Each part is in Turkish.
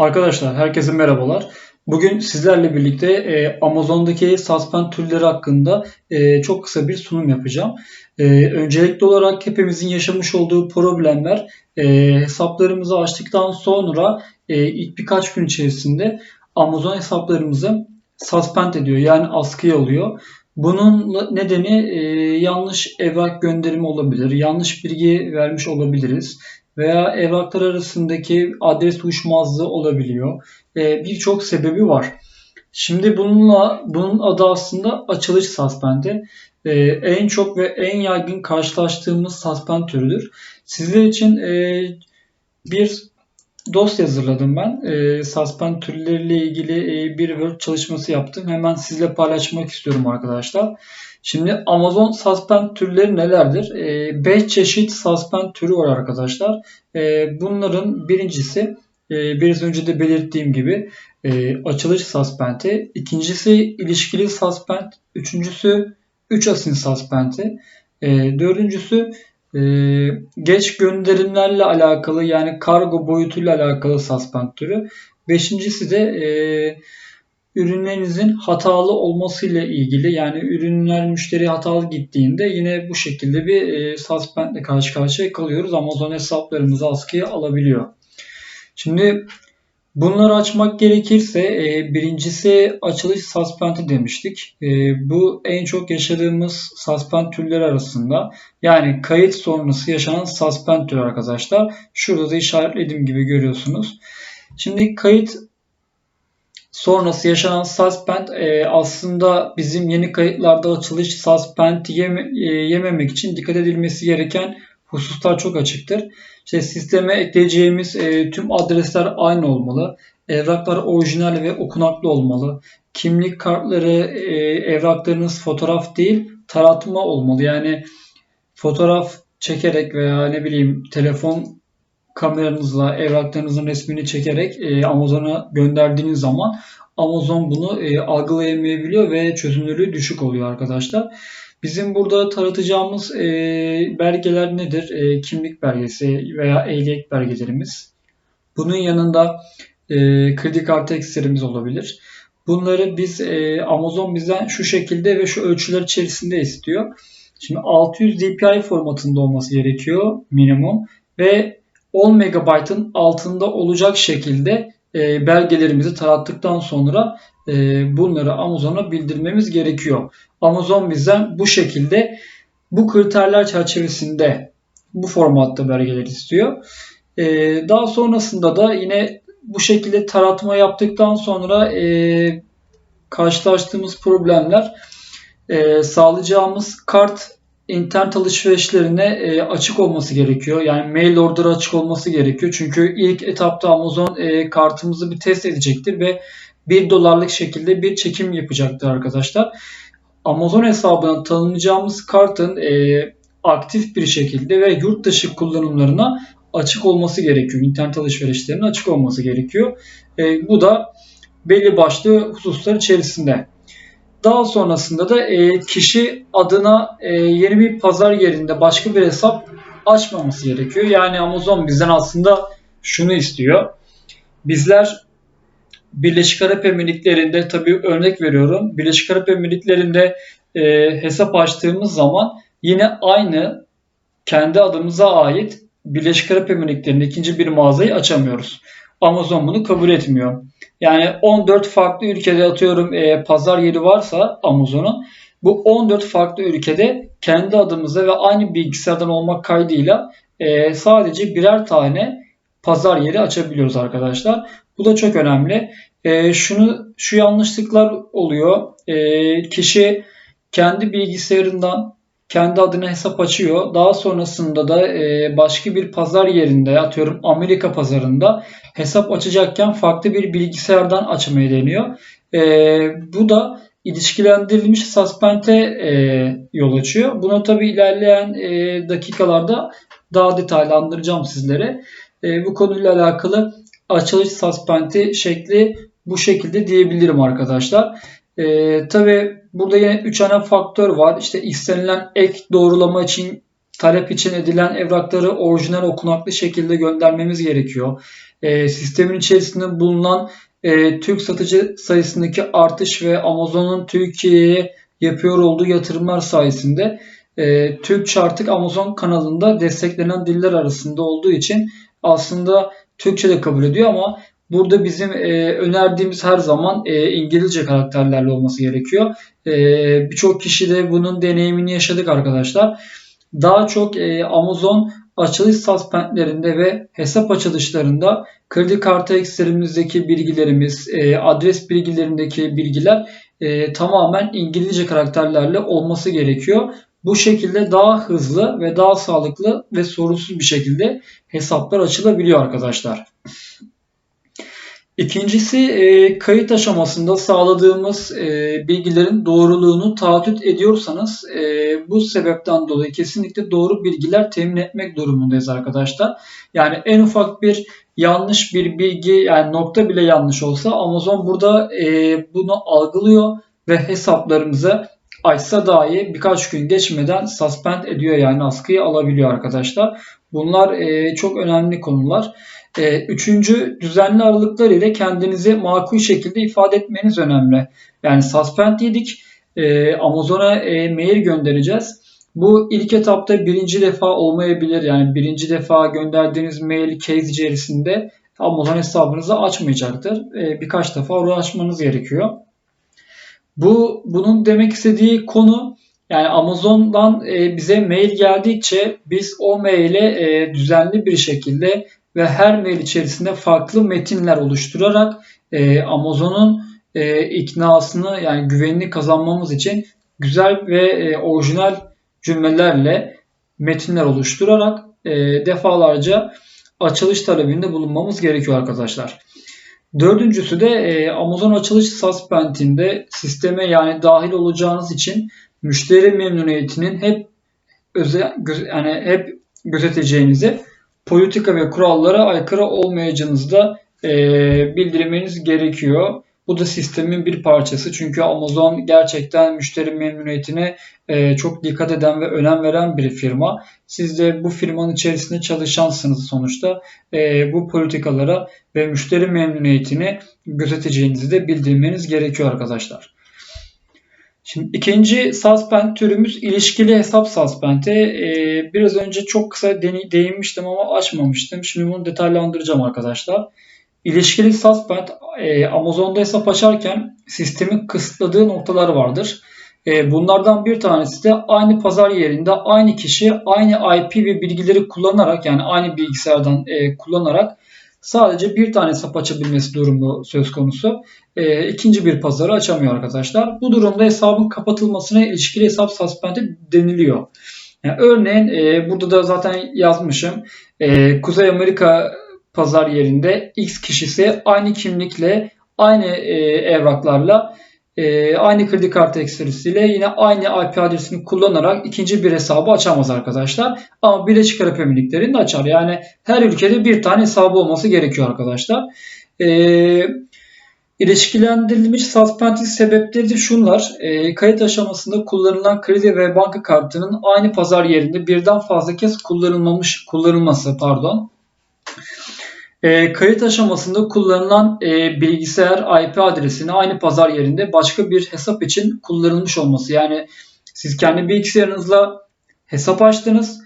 Arkadaşlar herkese merhabalar. Bugün sizlerle birlikte e, Amazon'daki suspend türleri hakkında e, çok kısa bir sunum yapacağım. E, öncelikli olarak hepimizin yaşamış olduğu problemler e, hesaplarımızı açtıktan sonra e, ilk birkaç gün içerisinde Amazon hesaplarımızı suspend ediyor yani askıya alıyor. Bunun nedeni e, yanlış evrak gönderimi olabilir, yanlış bilgi vermiş olabiliriz veya evraklar arasındaki adres uyuşmazlığı olabiliyor. E, Birçok sebebi var. Şimdi bununla bunun adı aslında açılış suspendi. E, en çok ve en yaygın karşılaştığımız suspend türüdür. Sizler için e, bir dosya hazırladım ben. E, suspend türleriyle ilgili e, bir Word çalışması yaptım. Hemen sizle paylaşmak istiyorum arkadaşlar. Şimdi Amazon suspend türleri nelerdir? 5 e, çeşit suspend türü var arkadaşlar. E, bunların birincisi e, biraz önce de belirttiğim gibi e, açılış suspendi. İkincisi ilişkili suspend. Üçüncüsü 3 asin suspendi. E, dördüncüsü e, geç gönderimlerle alakalı yani kargo boyutuyla alakalı suspend türü. Beşincisi de e, ürünlerinizin hatalı olması ile ilgili yani ürünler müşteri hatalı gittiğinde yine bu şekilde bir e, suspendle karşı karşıya kalıyoruz. Amazon hesaplarımızı askıya alabiliyor. Şimdi bunları açmak gerekirse e, birincisi açılış suspendi demiştik. E, bu en çok yaşadığımız suspend türleri arasında. Yani kayıt sonrası yaşanan suspend türü arkadaşlar. Şurada da işaretlediğim gibi görüyorsunuz. Şimdi kayıt sonrası yaşanan suspend e, aslında bizim yeni kayıtlarda açılış suspend yeme, e, yememek için dikkat edilmesi gereken hususlar çok açıktır. İşte sisteme ekleyeceğimiz e, tüm adresler aynı olmalı. Evraklar orijinal ve okunaklı olmalı. Kimlik kartları, e, evraklarınız fotoğraf değil, taratma olmalı. Yani fotoğraf çekerek veya ne bileyim telefon kameranızla evraklarınızın resmini çekerek e, Amazon'a gönderdiğiniz zaman Amazon bunu e, algılayamayabiliyor ve çözünürlüğü düşük oluyor arkadaşlar. Bizim burada taratacağımız e, belgeler nedir? E, kimlik belgesi veya ehliyet belgelerimiz. Bunun yanında e, kredi kartı ekserimiz olabilir. Bunları biz e, Amazon bizden şu şekilde ve şu ölçüler içerisinde istiyor. Şimdi 600 dpi formatında olması gerekiyor minimum ve 10 MB'ın altında olacak şekilde e, belgelerimizi tarattıktan sonra e, bunları Amazon'a bildirmemiz gerekiyor. Amazon bizden bu şekilde bu kriterler çerçevesinde bu formatta belgeler istiyor. E, daha sonrasında da yine bu şekilde taratma yaptıktan sonra e, karşılaştığımız problemler e, sağlayacağımız kart internet alışverişlerine e, açık olması gerekiyor. Yani mail order açık olması gerekiyor. Çünkü ilk etapta Amazon e, kartımızı bir test edecektir ve 1 dolarlık şekilde bir çekim yapacaktır arkadaşlar. Amazon hesabına tanımlayacağımız kartın e, aktif bir şekilde ve yurt dışı kullanımlarına açık olması gerekiyor. İnternet alışverişlerine açık olması gerekiyor. E, bu da belli başlı hususlar içerisinde. Daha sonrasında da e, kişi adına e, yeni bir pazar yerinde başka bir hesap açmaması gerekiyor. Yani Amazon bizden aslında şunu istiyor. Bizler Birleşik Arap Emirlikleri'nde tabii örnek veriyorum. Birleşik Arap Emirlikleri'nde e, hesap açtığımız zaman yine aynı kendi adımıza ait Birleşik Arap Emirlikleri'nde ikinci bir mağazayı açamıyoruz. Amazon bunu kabul etmiyor. Yani 14 farklı ülkede atıyorum e, pazar yeri varsa Amazon'un bu 14 farklı ülkede kendi adımıza ve aynı bilgisayardan olmak kaydıyla e, sadece birer tane pazar yeri açabiliyoruz arkadaşlar. Bu da çok önemli. E, şunu şu yanlışlıklar oluyor. E, kişi kendi bilgisayarından kendi adına hesap açıyor. Daha sonrasında da e, başka bir pazar yerinde atıyorum Amerika pazarında hesap açacakken farklı bir bilgisayardan açmayı deniyor. E, bu da ilişkilendirilmiş suspend'e e, yol açıyor. Bunu tabi ilerleyen e, dakikalarda daha detaylandıracağım sizlere. E, bu konuyla alakalı açılış suspend'i şekli bu şekilde diyebilirim arkadaşlar. E, tabii burada yine 3 ana faktör var. İşte istenilen ek doğrulama için talep için edilen evrakları orijinal okunaklı şekilde göndermemiz gerekiyor. e, sistemin içerisinde bulunan e, Türk satıcı sayısındaki artış ve Amazon'un Türkiye'ye yapıyor olduğu yatırımlar sayesinde e, Türkçe artık Amazon kanalında desteklenen diller arasında olduğu için aslında Türkçe de kabul ediyor ama burada bizim e, önerdiğimiz her zaman e, İngilizce karakterlerle olması gerekiyor. E, Birçok kişi de bunun deneyimini yaşadık arkadaşlar. Daha çok e, Amazon açılış suspendlerinde ve hesap açılışlarında kredi kartı ekstremizdeki bilgilerimiz, e, adres bilgilerindeki bilgiler e, tamamen İngilizce karakterlerle olması gerekiyor. Bu şekilde daha hızlı ve daha sağlıklı ve sorunsuz bir şekilde hesaplar açılabiliyor arkadaşlar. İkincisi e, kayıt aşamasında sağladığımız e, bilgilerin doğruluğunu taahhüt ediyorsanız e, bu sebepten dolayı kesinlikle doğru bilgiler temin etmek durumundayız arkadaşlar. Yani en ufak bir yanlış bir bilgi yani nokta bile yanlış olsa Amazon burada e, bunu algılıyor ve hesaplarımızı açsa dahi birkaç gün geçmeden suspend ediyor yani askıyı alabiliyor arkadaşlar. Bunlar e, çok önemli konular. E, üçüncü düzenli aralıklar ile kendinizi makul şekilde ifade etmeniz önemli. Yani suspend yedik. E, Amazon'a e, mail göndereceğiz. Bu ilk etapta birinci defa olmayabilir. Yani birinci defa gönderdiğiniz mail case içerisinde Amazon hesabınızı açmayacaktır. E, birkaç defa uğraşmanız gerekiyor. Bu bunun demek istediği konu yani Amazon'dan e, bize mail geldikçe biz o maile e, düzenli bir şekilde ve her mail içerisinde farklı metinler oluşturarak e, Amazon'un e, iknasını yani güvenini kazanmamız için güzel ve e, orijinal cümlelerle metinler oluşturarak e, defalarca açılış talebinde bulunmamız gerekiyor arkadaşlar. Dördüncüsü de e, Amazon açılış suspendinde sisteme yani dahil olacağınız için müşteri memnuniyetinin hep özel yani hep gözeteceğinizi politika ve kurallara aykırı olmayacağınızı da e, bildirmeniz gerekiyor. Bu da sistemin bir parçası. Çünkü Amazon gerçekten müşteri memnuniyetine e, çok dikkat eden ve önem veren bir firma. Siz de bu firmanın içerisinde çalışansınız sonuçta. E, bu politikalara ve müşteri memnuniyetini gözeteceğinizi de bildirmeniz gerekiyor arkadaşlar. Şimdi ikinci suspend türümüz ilişkili hesap suspend'e. Ee, biraz önce çok kısa değinmiştim ama açmamıştım. Şimdi bunu detaylandıracağım arkadaşlar. İlişkili suspend e, Amazon'da hesap açarken sistemin kısıtladığı noktalar vardır. E, bunlardan bir tanesi de aynı pazar yerinde aynı kişi aynı IP ve bilgileri kullanarak yani aynı bilgisayardan e, kullanarak sadece bir tane hesap açabilmesi durumu söz konusu. E, ikinci bir pazarı açamıyor arkadaşlar. Bu durumda hesabın kapatılmasına ilişkili hesap suspend'i deniliyor. Yani örneğin e, burada da zaten yazmışım. E, Kuzey Amerika pazar yerinde X kişisi aynı kimlikle aynı e, evraklarla e, aynı kredi kartı ekstrisiyle yine aynı IP adresini kullanarak ikinci bir hesabı açamaz arkadaşlar. Ama Birleşik Arap Emirlikleri'nde açar. Yani her ülkede bir tane hesabı olması gerekiyor arkadaşlar. E, İlişkilendirilmiş suspending sebepleri de şunlar. E, kayıt aşamasında kullanılan kredi ve banka kartının aynı pazar yerinde birden fazla kez kullanılmamış kullanılması pardon. E, kayıt aşamasında kullanılan e, bilgisayar IP adresini aynı pazar yerinde başka bir hesap için kullanılmış olması. Yani siz kendi bilgisayarınızla hesap açtınız.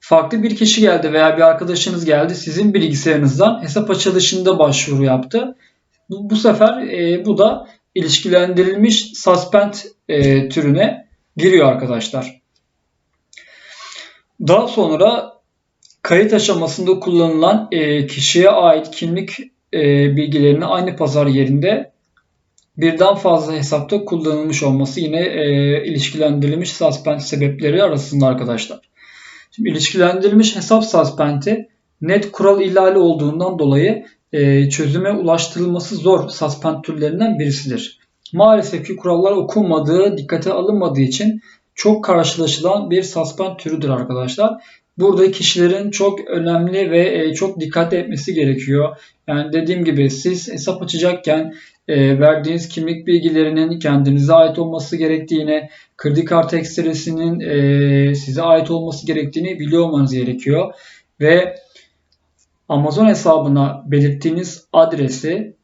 Farklı bir kişi geldi veya bir arkadaşınız geldi. Sizin bilgisayarınızdan hesap açılışında başvuru yaptı. Bu, bu sefer e, bu da ilişkilendirilmiş suspend e, türüne giriyor arkadaşlar. Daha sonra kayıt aşamasında kullanılan e, kişiye ait kimlik e, bilgilerini aynı pazar yerinde birden fazla hesapta kullanılmış olması yine e, ilişkilendirilmiş suspend sebepleri arasında arkadaşlar. Şimdi ilişkilendirilmiş hesap suspendi net kural ihlali olduğundan dolayı e, çözüme ulaştırılması zor suspend türlerinden birisidir. Maalesef ki kurallar okunmadığı, dikkate alınmadığı için çok karşılaşılan bir suspend türüdür arkadaşlar. Burada kişilerin çok önemli ve e, çok dikkat etmesi gerekiyor. Yani dediğim gibi siz hesap açacakken e, verdiğiniz kimlik bilgilerinin kendinize ait olması gerektiğini, kredi kartı ekstresinin e, size ait olması gerektiğini biliyor olmanız gerekiyor. Ve Amazon hesabına belirttiğiniz adresi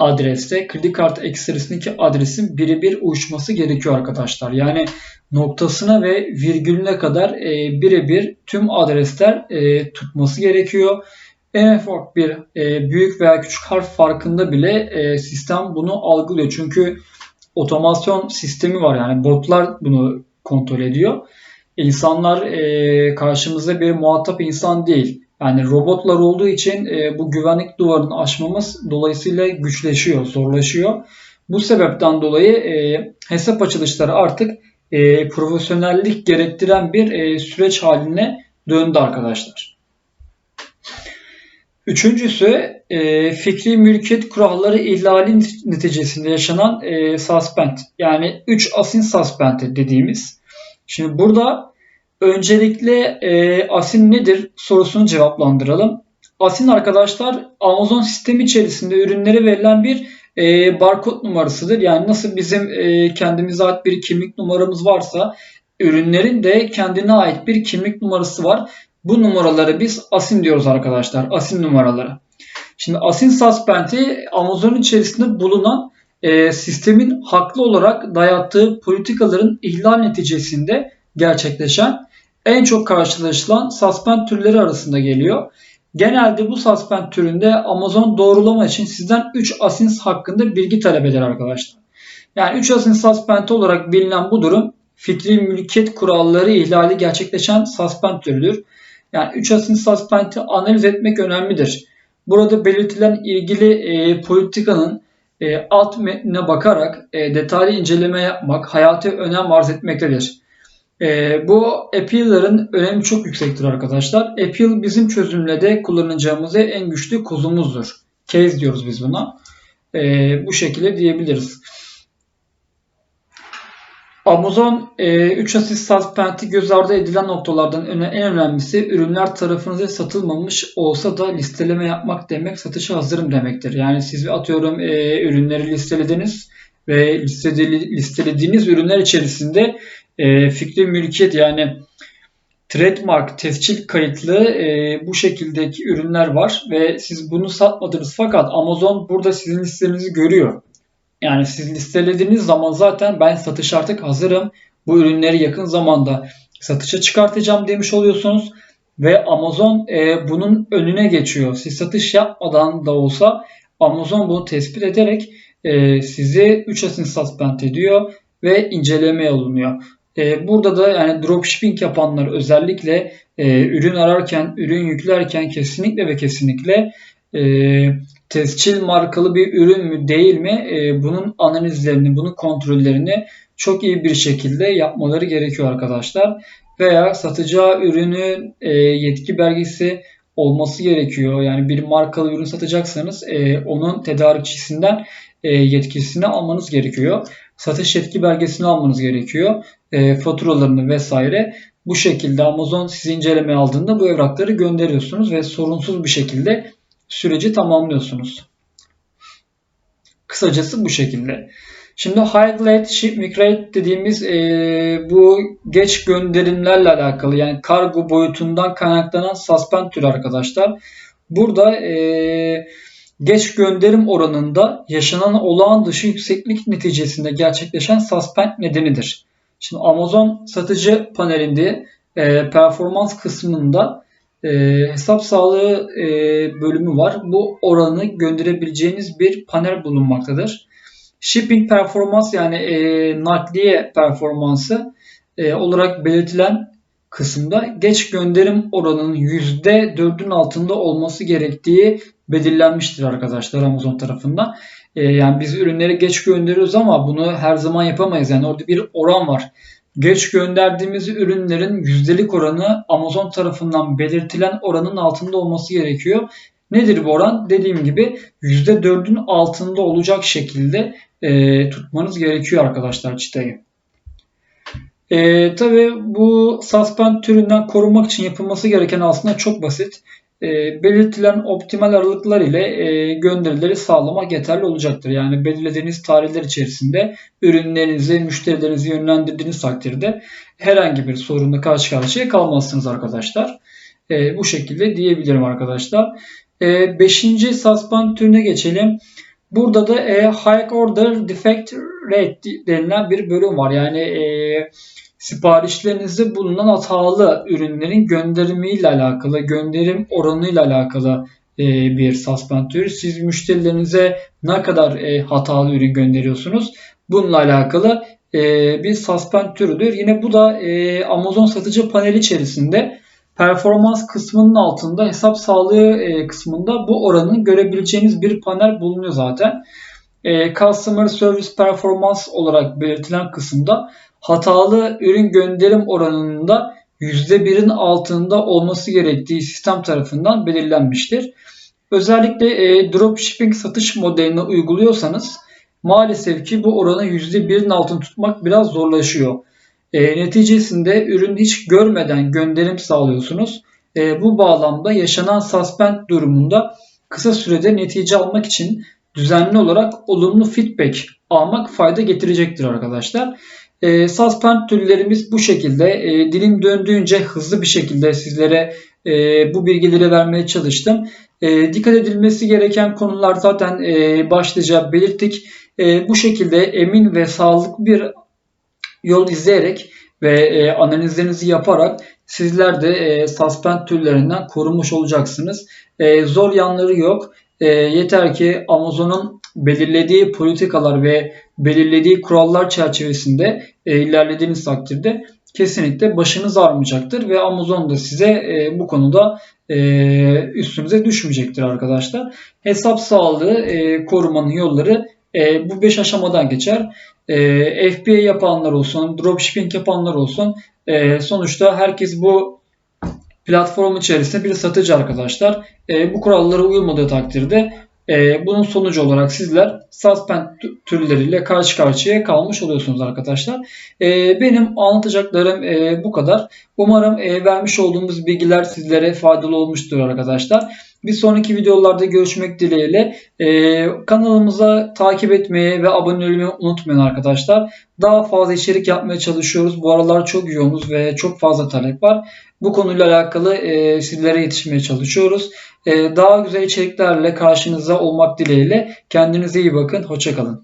adreste kredi kartı ekstresindeki adresin birebir uyuşması gerekiyor arkadaşlar. Yani noktasına ve virgülüne kadar e, birebir tüm adresler e, tutması gerekiyor. En ufak bir e, büyük veya küçük harf farkında bile e, sistem bunu algılıyor. Çünkü otomasyon sistemi var yani botlar bunu kontrol ediyor. İnsanlar e, karşımızda bir muhatap insan değil. Yani robotlar olduğu için e, bu güvenlik duvarını aşmamız dolayısıyla güçleşiyor, zorlaşıyor. Bu sebepten dolayı e, hesap açılışları artık e, profesyonellik gerektiren bir e, süreç haline döndü arkadaşlar. Üçüncüsü e, fikri mülkiyet kuralları ihlali neticesinde yaşanan e, suspend. Yani 3 asin suspend dediğimiz. Şimdi burada öncelikle e, asin nedir sorusunu cevaplandıralım. Asin arkadaşlar Amazon sistemi içerisinde ürünlere verilen bir e, barkod numarasıdır. Yani nasıl bizim e, kendimize ait bir kimlik numaramız varsa ürünlerin de kendine ait bir kimlik numarası var. Bu numaraları biz asin diyoruz arkadaşlar. Asin numaraları. Şimdi asin suspend'i Amazon içerisinde bulunan e, sistemin haklı olarak dayattığı politikaların ihlal neticesinde gerçekleşen en çok karşılaşılan suspend türleri arasında geliyor. Genelde bu suspend türünde Amazon doğrulama için sizden 3 asins hakkında bilgi talep eder arkadaşlar. Yani 3 asins suspend olarak bilinen bu durum fikri mülkiyet kuralları ihlali gerçekleşen suspend türüdür. Yani 3 asins suspend'i analiz etmek önemlidir. Burada belirtilen ilgili e, politikanın e, alt metnine bakarak e, detaylı inceleme yapmak hayati önem arz etmektedir. E, bu appeal'ların önemi çok yüksektir arkadaşlar. Appeal bizim çözümle de kullanacağımız en güçlü kozumuzdur. Case diyoruz biz buna. E, bu şekilde diyebiliriz. Amazon e, 3 asist suspend'i göz ardı edilen noktalardan en önemlisi ürünler tarafınıza satılmamış olsa da listeleme yapmak demek satışa hazırım demektir. Yani siz atıyorum e, ürünleri listelediniz ve listelediğiniz ürünler içerisinde e, fikri mülkiyet yani trademark, tescil kayıtlı e, bu şekildeki ürünler var ve siz bunu satmadınız fakat Amazon burada sizin listenizi görüyor. Yani siz listelediğiniz zaman zaten ben satış artık hazırım. Bu ürünleri yakın zamanda satışa çıkartacağım demiş oluyorsunuz. Ve Amazon e, bunun önüne geçiyor. Siz satış yapmadan da olsa Amazon bunu tespit ederek e, sizi 3 asin suspend ediyor ve incelemeye alınıyor. E, burada da yani dropshipping yapanlar özellikle e, ürün ararken, ürün yüklerken kesinlikle ve kesinlikle e, tescil markalı bir ürün mü değil mi e, bunun analizlerini, bunun kontrollerini çok iyi bir şekilde yapmaları gerekiyor arkadaşlar. Veya satacağı ürünün e, yetki belgesi olması gerekiyor. Yani bir markalı ürün satacaksanız e, onun tedarikçisinden yetkisini almanız gerekiyor. Satış yetki belgesini almanız gerekiyor. E, faturalarını vesaire. Bu şekilde Amazon sizi incelemeye aldığında bu evrakları gönderiyorsunuz ve sorunsuz bir şekilde süreci tamamlıyorsunuz. Kısacası bu şekilde. Şimdi highlight shipment rate dediğimiz e, bu geç gönderimlerle alakalı yani kargo boyutundan kaynaklanan suspend türü arkadaşlar. Burada e, geç gönderim oranında yaşanan olağan dışı yükseklik neticesinde gerçekleşen suspend nedenidir. Şimdi Amazon satıcı panelinde e, performans kısmında e, hesap sağlığı e, bölümü var. Bu oranı gönderebileceğiniz bir panel bulunmaktadır. Shipping performans yani e, nakliye performansı e, olarak belirtilen kısımda geç gönderim oranının %4'ün altında olması gerektiği belirlenmiştir arkadaşlar Amazon tarafından. E, yani biz ürünleri geç gönderiyoruz ama bunu her zaman yapamayız. Yani orada bir oran var. Geç gönderdiğimiz ürünlerin yüzdelik oranı Amazon tarafından belirtilen oranın altında olması gerekiyor. Nedir bu oran? Dediğim gibi %4'ün altında olacak şekilde e, tutmanız gerekiyor arkadaşlar çıtayı. E, Tabi bu suspend türünden korunmak için yapılması gereken aslında çok basit e, belirtilen optimal aralıklar ile e, gönderileri sağlamak yeterli olacaktır. Yani belirlediğiniz tarihler içerisinde ürünlerinizi, müşterilerinizi yönlendirdiğiniz takdirde herhangi bir sorunla karşı karşıya kalmazsınız arkadaşlar. E, bu şekilde diyebilirim arkadaşlar. E, beşinci suspend türüne geçelim. Burada da e, High Order Defect Rate denilen bir bölüm var. Yani e, siparişlerinizde bulunan hatalı ürünlerin gönderimiyle alakalı, gönderim oranıyla alakalı e, bir suspend. Siz müşterilerinize ne kadar e, hatalı ürün gönderiyorsunuz? Bununla alakalı e, bir suspend. Yine bu da Amazon satıcı paneli içerisinde performans kısmının altında hesap sağlığı kısmında bu oranı görebileceğiniz bir panel bulunuyor zaten. Customer Service Performance olarak belirtilen kısımda hatalı ürün gönderim oranında %1'in altında olması gerektiği sistem tarafından belirlenmiştir. Özellikle e, dropshipping satış modeline uyguluyorsanız maalesef ki bu oranı %1'in altını tutmak biraz zorlaşıyor. E, neticesinde ürün hiç görmeden gönderim sağlıyorsunuz. E, bu bağlamda yaşanan suspend durumunda kısa sürede netice almak için düzenli olarak olumlu feedback almak fayda getirecektir arkadaşlar. E, suspend türlerimiz bu şekilde. E, dilim döndüğünce hızlı bir şekilde sizlere e, bu bilgileri vermeye çalıştım. E, dikkat edilmesi gereken konular zaten e, başlıca belirttik. E, bu şekilde emin ve sağlıklı bir yol izleyerek ve e, analizlerinizi yaparak sizler de e, suspend türlerinden korunmuş olacaksınız. E, zor yanları yok. E, yeter ki Amazon'un belirlediği politikalar ve belirlediği kurallar çerçevesinde e, ilerlediğiniz takdirde kesinlikle başınız ağrımayacaktır ve Amazon da size e, bu konuda e, üstünüze düşmeyecektir arkadaşlar. Hesap sağlığı e, korumanın yolları e, bu 5 aşamadan geçer. E, FBA yapanlar olsun, dropshipping yapanlar olsun. E, sonuçta herkes bu platform içerisinde bir satıcı arkadaşlar. E, bu kurallara uyulmadığı takdirde e, bunun sonucu olarak sizler suspend türleriyle karşı karşıya kalmış oluyorsunuz arkadaşlar. E, benim anlatacaklarım e, bu kadar. Umarım e, vermiş olduğumuz bilgiler sizlere faydalı olmuştur arkadaşlar. Bir sonraki videolarda görüşmek dileğiyle. Ee, kanalımıza takip etmeyi ve abone olmayı unutmayın arkadaşlar. Daha fazla içerik yapmaya çalışıyoruz. Bu aralar çok yoğunuz ve çok fazla talep var. Bu konuyla alakalı e, sizlere yetişmeye çalışıyoruz. E, daha güzel içeriklerle karşınızda olmak dileğiyle. Kendinize iyi bakın. Hoşçakalın.